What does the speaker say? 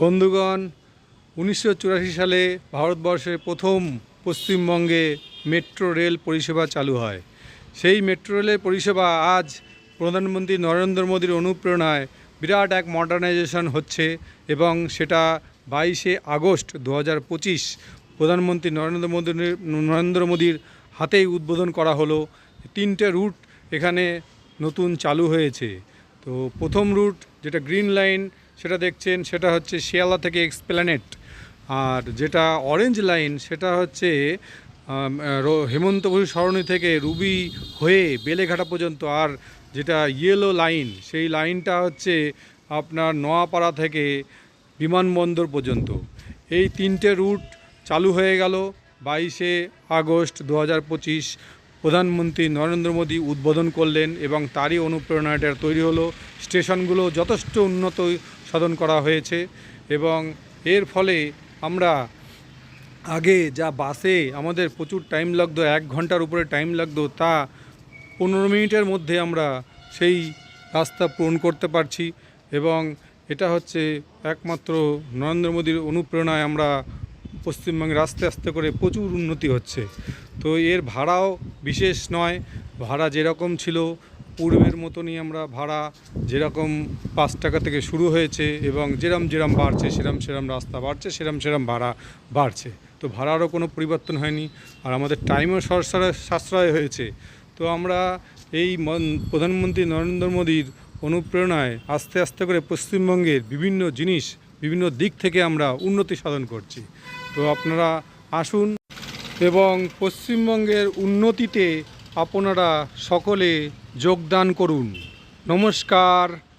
বন্ধুগণ, উনিশশো চুরাশি সালে ভারতবর্ষের প্রথম পশ্চিমবঙ্গে মেট্রো রেল পরিষেবা চালু হয়। সেই মেট্রো রেলের পরিষেবা আজ প্রধানমন্ত্রী নরেন্দ্র মোদীর অনুপ্রেরণায় বিরাট এক মডার্নাইজেশন হচ্ছে এবং সেটা বাইশে আগস্ট দু হাজার পঁচিশ প্রধানমন্ত্রী নরেন্দ্র মোদীর নরেন্দ্র মোদীর হাতেই উদ্বোধন করা হলো। তিনটে রুট এখানে নতুন চালু হয়েছে। তো প্রথম রুট যেটা গ্রিন লাইন সেটা দেখছেন, সেটা হচ্ছে শিয়ালা থেকে এক্সপ্ল্যানেট। আর যেটা অরেঞ্জ লাইন, সেটা হচ্ছে রো- হেমন্তপুর সরণি থেকে রুবি হয়ে বেলেঘাটা পর্যন্ত। আর যেটা ইয়েলো লাইন সেই লাইনটা হচ্ছে আপনার নোয়াপাড়া থেকে বিমানবন্দর পর্যন্ত। এই তিনটে রুট চালু হয়ে গেল বাইশে আগস্ট দু পঁচিশ। প্রধানমন্ত্রী নরেন্দ্র মোদী উদ্বোধন করলেন এবং তারই অনুপ্রেরণায় এটা তৈরি হলো। স্টেশনগুলো যথেষ্ট উন্নত সাধন করা হয়েছে এবং এর ফলে আমরা আগে যা বাসে আমাদের প্রচুর টাইম লাগতো, এক ঘণ্টার উপরে টাইম লাগতো, তা পনেরো মিনিটের মধ্যে আমরা সেই রাস্তা পূরণ করতে পারছি এবং এটা হচ্ছে একমাত্র নরেন্দ্র মোদীর অনুপ্রেরণায় আমরা পশ্চিমবঙ্গের আস্তে আস্তে করে প্রচুর উন্নতি হচ্ছে। তো এর ভাড়াও বিশেষ নয়, ভাড়া যেরকম ছিল পূর্বের মতনই আমরা ভাড়া যেরকম পাঁচ টাকা থেকে শুরু হয়েছে এবং যেরম যেরম বাড়ছে, সেরম সেরম রাস্তা বাড়ছে, সেরম সেরম ভাড়া বাড়ছে। তো ভাড়ারও কোনো পরিবর্তন হয়নি আর আমাদের টাইমও সাশ্রয় হয়েছে। তো আমরা এই মন- প্রধানমন্ত্রী নরেন্দ্র মোদীর অনুপ্রেরণায় আস্তে আস্তে করে পশ্চিমবঙ্গের বিভিন্ন জিনিস, বিভিন্ন দিক থেকে আমরা উন্নতি সাধন করছি। তো আপনারা আসুন এবং পশ্চিমবঙ্গের উন্নতিতে আপনারা সকলে যোগদান করুন। নমস্কার।